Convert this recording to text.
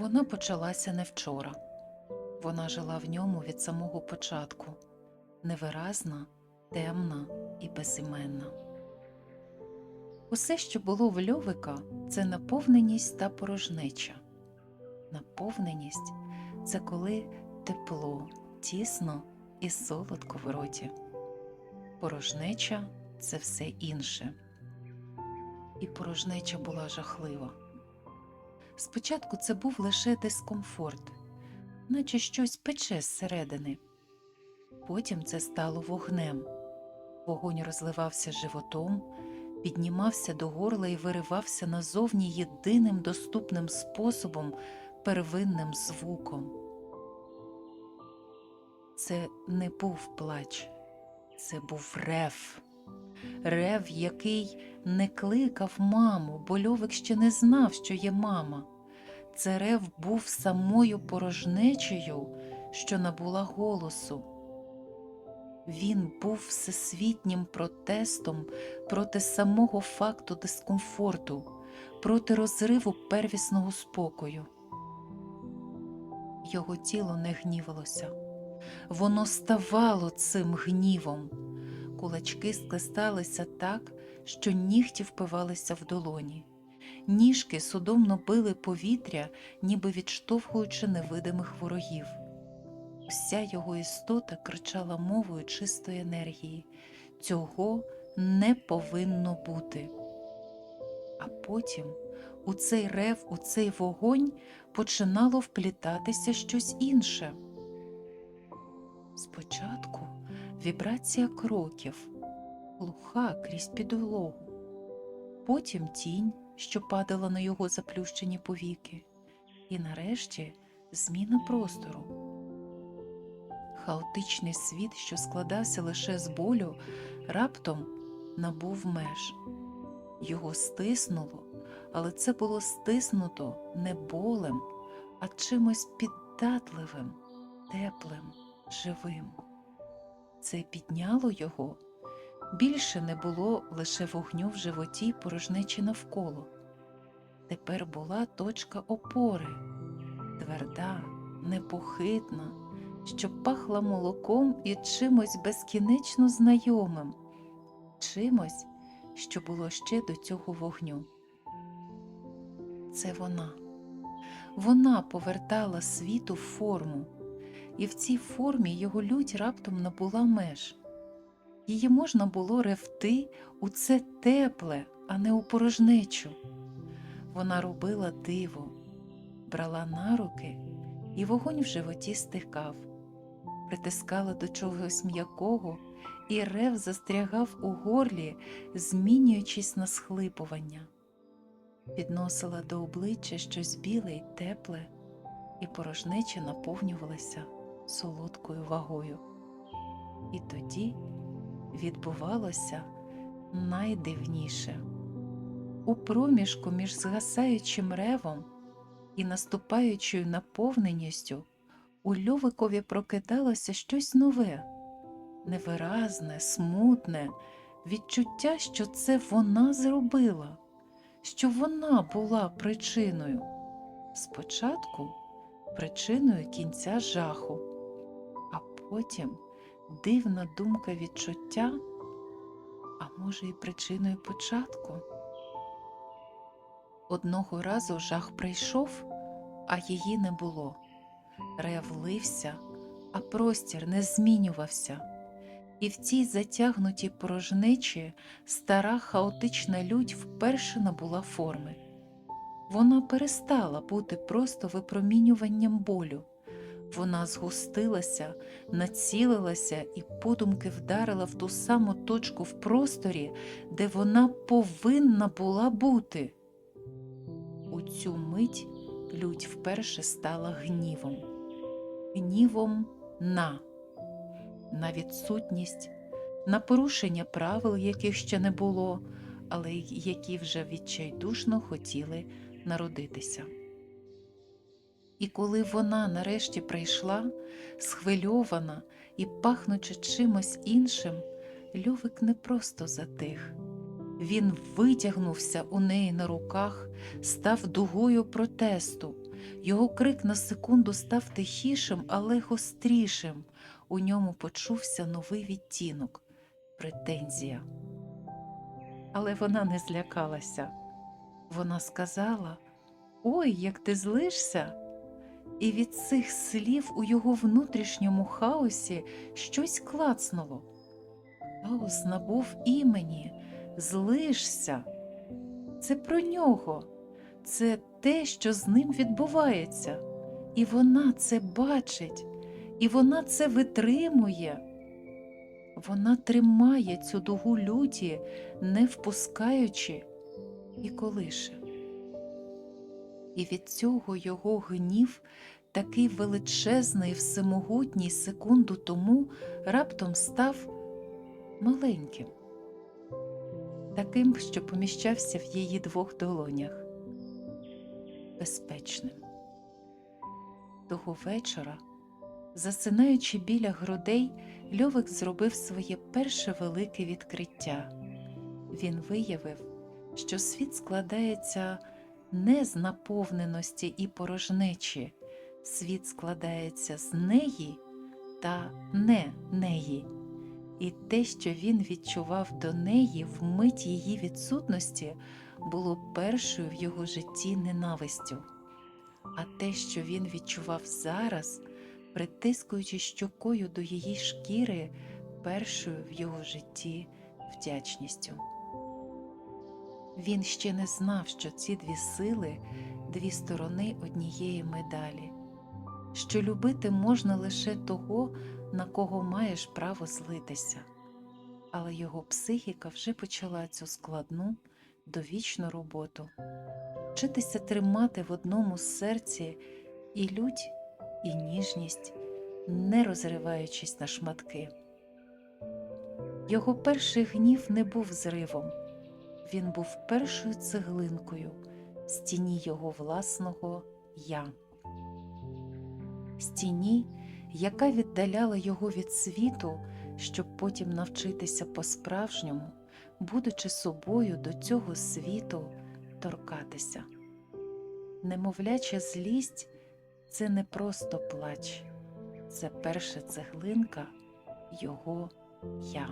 Вона почалася не вчора. Вона жила в ньому від самого початку, невиразна, темна і безіменна. Усе, що було в Льовика, це наповненість та порожнеча. Наповненість це коли тепло, тісно і солодко в роті. Порожнеча це все інше. І порожнеча була жахлива. Спочатку це був лише дискомфорт, наче щось пече зсередини. Потім це стало вогнем. Вогонь розливався животом, піднімався до горла і виривався назовні єдиним доступним способом, первинним звуком. Це не був плач, це був рев. Рев, який не кликав маму, бо Льовик ще не знав, що є мама. Це рев був самою порожнечею, що набула голосу. Він був всесвітнім протестом проти самого факту дискомфорту, проти розриву первісного спокою. Його тіло не гнівалося, воно ставало цим гнівом. Кулачки склесталися так, що нігті впивалися в долоні. Ніжки судомно били повітря, ніби відштовхуючи невидимих ворогів. Уся його істота кричала мовою чистої енергії цього не повинно бути. А потім у цей рев, у цей вогонь починало вплітатися щось інше. Спочатку вібрація кроків, глуха крізь підлогу, потім тінь, що падала на його заплющені повіки, і нарешті зміна простору. Хаотичний світ, що складався лише з болю, раптом набув меж. Його стиснуло, але це було стиснуто не болем, а чимось піддатливим, теплим, живим. Це підняло його. Більше не було лише вогню в животі й порожнечі навколо. Тепер була точка опори, тверда, непохитна, що пахла молоком і чимось безкінечно знайомим, чимось, що було ще до цього вогню. Це вона. Вона повертала світу форму, і в цій формі його лють раптом набула меж. Її можна було ревти у це тепле, а не у порожнечу. Вона робила диво, брала на руки, і вогонь в животі стихав, притискала до чогось м'якого, і рев застрягав у горлі, змінюючись на схлипування. Підносила до обличчя щось біле й тепле, і порожнеча наповнювалася солодкою вагою. І тоді відбувалося найдивніше. У проміжку між згасаючим ревом і наступаючою наповненістю у Льовикові прокидалося щось нове, невиразне, смутне, відчуття, що це вона зробила, що вона була причиною. Спочатку причиною кінця жаху, потім дивна думка відчуття, а може, і причиною початку. Одного разу жах прийшов, а її не було. Рев лився, а простір не змінювався. І в цій затягнутій порожнечі стара хаотична лють вперше набула форми. Вона перестала бути просто випромінюванням болю. Вона згустилася, націлилася і подумки вдарила в ту саму точку в просторі, де вона повинна була бути. У цю мить лють вперше стала гнівом, гнівом на, на відсутність, на порушення правил, яких ще не було, але які вже відчайдушно хотіли народитися. І коли вона нарешті прийшла, схвильована і пахнучи чимось іншим, Льовик не просто затих. Він витягнувся у неї на руках, став дугою протесту, Його крик на секунду став тихішим, але гострішим. У ньому почувся новий відтінок претензія. Але вона не злякалася. Вона сказала: Ой, як ти злишся! І від цих слів у його внутрішньому хаосі щось клацнуло. Хаос набув імені, злишся. Це про нього, це те, що з ним відбувається. І вона це бачить, і вона це витримує. Вона тримає цю дугу люті, не впускаючи і колише. І від цього його гнів, такий величезний, всемогутній секунду тому, раптом став маленьким, таким, що поміщався в її двох долонях, безпечним. Того вечора, засинаючи біля грудей, Льовик зробив своє перше велике відкриття. Він виявив, що світ складається не з наповненості і порожнечі, світ складається з неї та не неї. І те, що він відчував до неї в мить її відсутності, було першою в його житті ненавистю. А те, що він відчував зараз, притискуючи щокою до її шкіри, першою в його житті вдячністю. Він ще не знав, що ці дві сили дві сторони однієї медалі, що любити можна лише того, на кого маєш право злитися. Але його психіка вже почала цю складну, довічну роботу вчитися тримати в одному серці і лють, і ніжність, не розриваючись на шматки. Його перший гнів не був зривом, він був першою цеглинкою в стіні його власного я, стіні, яка віддаляла його від світу, щоб потім навчитися по-справжньому, будучи собою до цього світу, торкатися. Немовляча злість це не просто плач, це перша цеглинка його я.